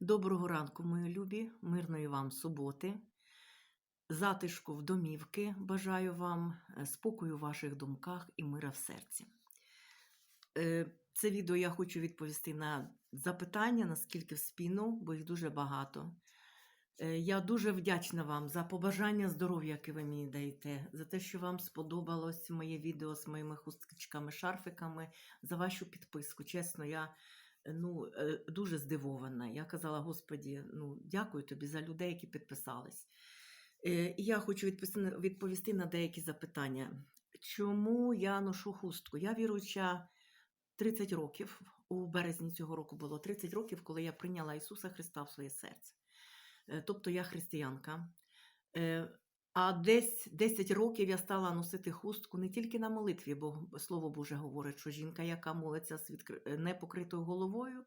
Доброго ранку, мої любі, мирної вам суботи, затишку в домівки бажаю вам, е, спокою в ваших думках і мира в серці. Е, Це відео я хочу відповісти на запитання, наскільки вспіну, бо їх дуже багато. Е, Я дуже вдячна вам за побажання здоров'я, яке ви мені даєте, за те, що вам сподобалось моє відео з моїми хусткичками, шарфиками, за вашу підписку. Чесно, я ну, е, дуже здивована. Я казала, Господі, ну, дякую тобі за людей, які підписались. Е, І я хочу відповісти, на- деякі запитання. Чому я ношу хустку? Я віруюча 30 років. У березні цього року було 30 років, коли я прийняла Ісуса Христа в своє серце. Е, Тобто я християнка. А десь 10 років я стала носити хустку не тільки на молитві, бо Слово Боже говорить, що жінка, яка молиться з е, непокритою головою,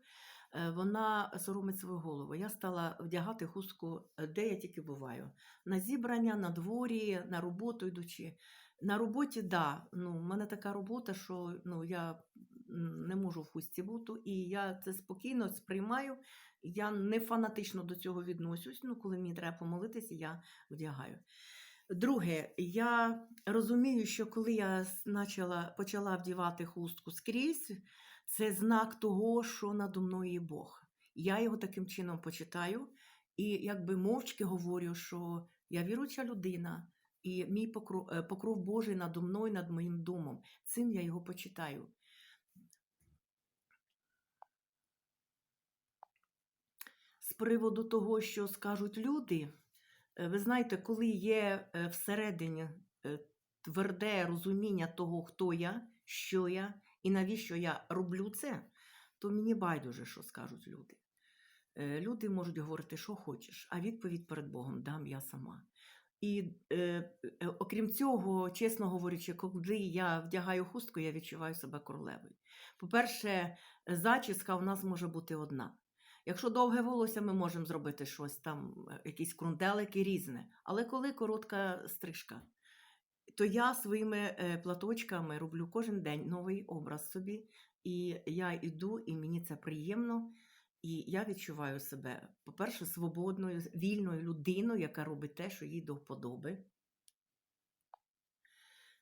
е, вона соромить свою голову. Я стала вдягати хустку, е, де я тільки буваю. На зібрання, на дворі, на роботу йдучи. На роботі, да, ну, в мене така робота, що ну, я не можу в хустці бути, і я це спокійно сприймаю. Я не фанатично до цього відносюсь. Ну, коли мені треба помолитися, я вдягаю. Друге, я розумію, що коли я начала, почала вдівати хустку скрізь, це знак того, що надо мною є Бог. Я його таким чином почитаю і якби мовчки говорю, що я віруюча людина, і мій покров, е, покров Божий надо мною, над моїм домом. Цим я його почитаю. З приводу того, що скажуть люди, ви знаєте, коли є е, всередині е, тверде розуміння того, хто я, що я і навіщо я роблю це, то мені байдуже, що скажуть люди. Е, Люди можуть говорити, що хочеш, а відповідь перед Богом дам я сама. І е, е, окрім цього, чесно говорячи, коли я вдягаю хустку, я відчуваю себе королевою. По-перше, зачіска у нас може бути одна. Якщо довге волосся, ми можемо зробити щось там, е, якісь крунделики різне. Але коли коротка стрижка, то я своїми е, платочками роблю кожен день новий образ собі. І я йду, і мені це приємно. І я відчуваю себе, по-перше, свободною, вільною людиною, яка робить те, що їй до вподоби.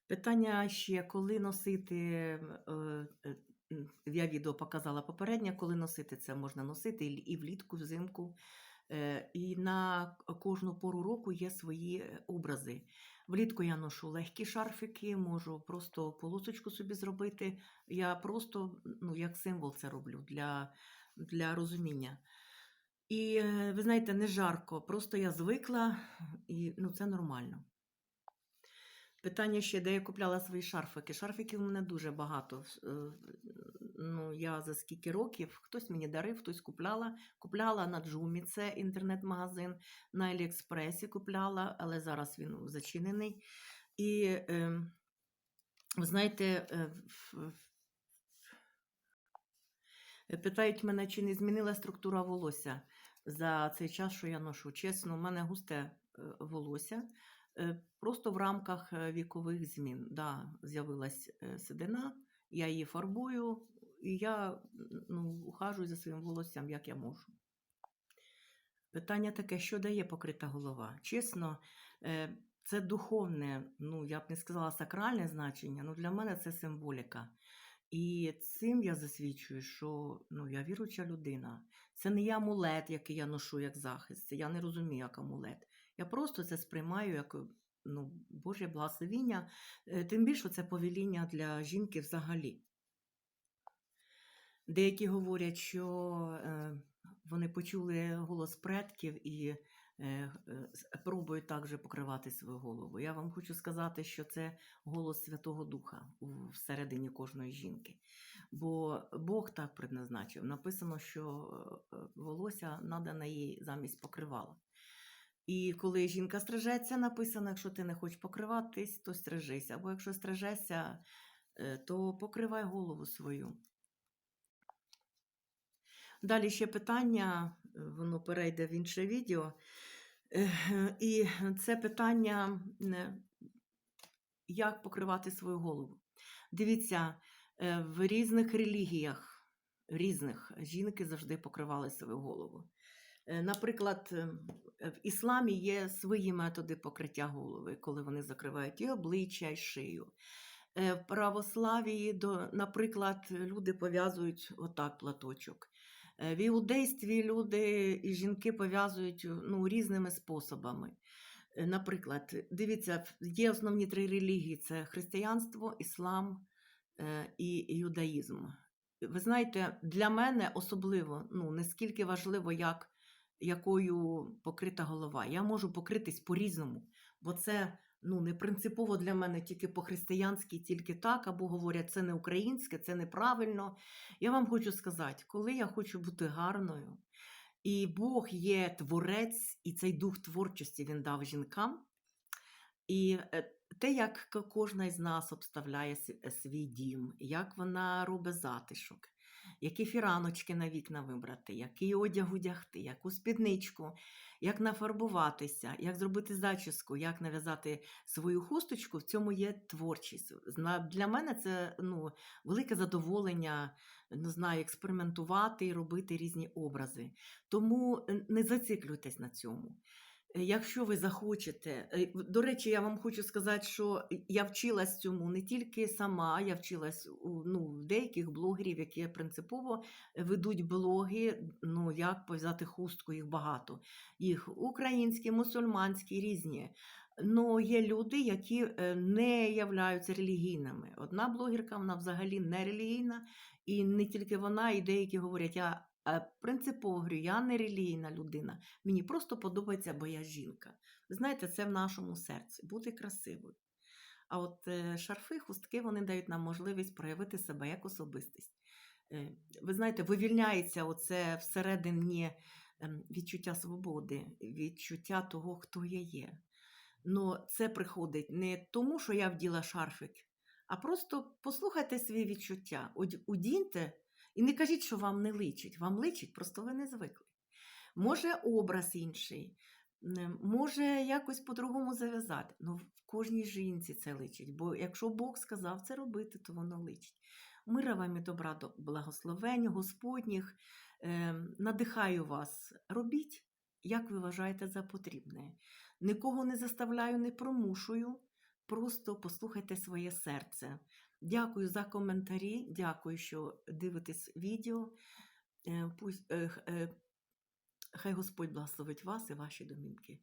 Питання ще, коли носити, е, я відео показала попереднє, коли носити це можна носити і влітку, і взимку. Е, І на кожну пору року є свої е, образи. Влітку я ношу легкі шарфики, можу просто полосочку собі зробити. Я просто ну, як символ це роблю для, для розуміння. І е, ви знаєте, не жарко, просто я звикла, і ну, це нормально. Питання ще, де я купляла свої шарфики. Шарфиків у мене дуже багато. Е, Ну, я за скільки років, хтось мені дарив, хтось купляла. Купляла на Джумі, це інтернет-магазин, на Аліекспресі купляла, але зараз він зачинений. І е, ви знаєте, е, питають мене, чи не змінила структура волосся за цей час, що я ношу. Чесно, у мене густе е, волосся. Е, Просто в рамках е, вікових змін. Да, з'явилась е, седина, я її фарбую, і я ну, ухажую за своїм волоссям, як я можу. Питання таке, що дає покрита голова? Чесно, е, це духовне, ну я б не сказала сакральне значення, ну для мене це символіка. І цим я засвідчую, що ну, я віруюча людина. Це не є амулет, який я ношу як захист. Це я не розумію, як амулет. Я просто це сприймаю як ну, Боже благословіння, Е, тим більше це повеління для жінки взагалі. Деякі говорять, що е, вони почули голос предків і е, е, пробують також покривати свою голову. Я вам хочу сказати, що це голос Святого Духа всередині кожної жінки. Бо Бог так предназначив. Написано, що е, е, волосся надане їй замість покривала. І коли жінка стрижеться, написано, якщо ти не хочеш покриватись, то стрижися. Або якщо стрижешся, е, то покривай голову свою. Далі ще питання, е, воно перейде в інше відео. І це питання, як покривати свою голову. Дивіться, е, в різних релігіях різних. Жінки завжди покривали свою голову. Е, Наприклад, е, в ісламі є свої методи покриття голови, коли вони закривають і обличчя, і шию. Е, В православії, наприклад, люди пов'язують отак платочок. В іудействі люди і жінки пов'язують ну, різними способами. Наприклад, дивіться, є основні три релігії: це християнство, іслам і юдаїзм. Ви знаєте, для мене особливо ну, не скільки важливо, як, якою покрита голова. Я можу покритись по-різному, бо це ну, не принципово для мене тільки по-християнськи, тільки так, або говорять, це не українське, це неправильно. Я вам хочу сказати, коли я хочу бути гарною, і Бог є творець, і цей дух творчості він дав жінкам. І е, те, як кожна із нас обставляє свій дім, як вона робить затишок, які фіраночки на вікна вибрати, який одяг одягти, яку спідничку, як нафарбуватися, як зробити зачіску, як нав'язати свою хусточку, в цьому є творчість. Для мене це ну, велике задоволення не знаю, експериментувати і робити різні образи. Тому не зациклюйтесь на цьому. Е, Якщо ви захочете, е, до речі, я вам хочу сказати, що я вчилась цьому не тільки сама, я вчилась у ну, деяких блогерів, які принципово ведуть блоги, ну як пов'язати хустку, їх багато. Їх українські, мусульманські, різні. Ну, є люди, які е, не являються релігійними. Одна блогерка, вона взагалі не релігійна, і не тільки вона, і деякі говорять, я е, принципово говорю, я не релігійна людина. Мені просто подобається, бо я жінка. Ви знаєте, це в нашому серці бути красивою. А от е, шарфи, хустки вони дають нам можливість проявити себе як особистість. Е, ви знаєте, вивільняється оце всередині ем, відчуття свободи, відчуття того, хто я є. Ну, це приходить не тому, що я вділа шарфик, а просто послухайте свої відчуття, удіньте і не кажіть, що вам не личить. Вам личить, просто ви не звикли. Може, образ інший, може якось по-другому зав'язати. Ну, в кожній жінці це личить, бо якщо Бог сказав це робити, то воно личить. Мира вам і добра до благословень Господніх. Е, надихаю вас. Робіть, як ви вважаєте за потрібне. Нікого не заставляю, не примушую. Просто послухайте своє серце. Дякую за коментарі. Дякую, що дивитесь відео. Е, е, е, хай Господь благословить вас і ваші домівки.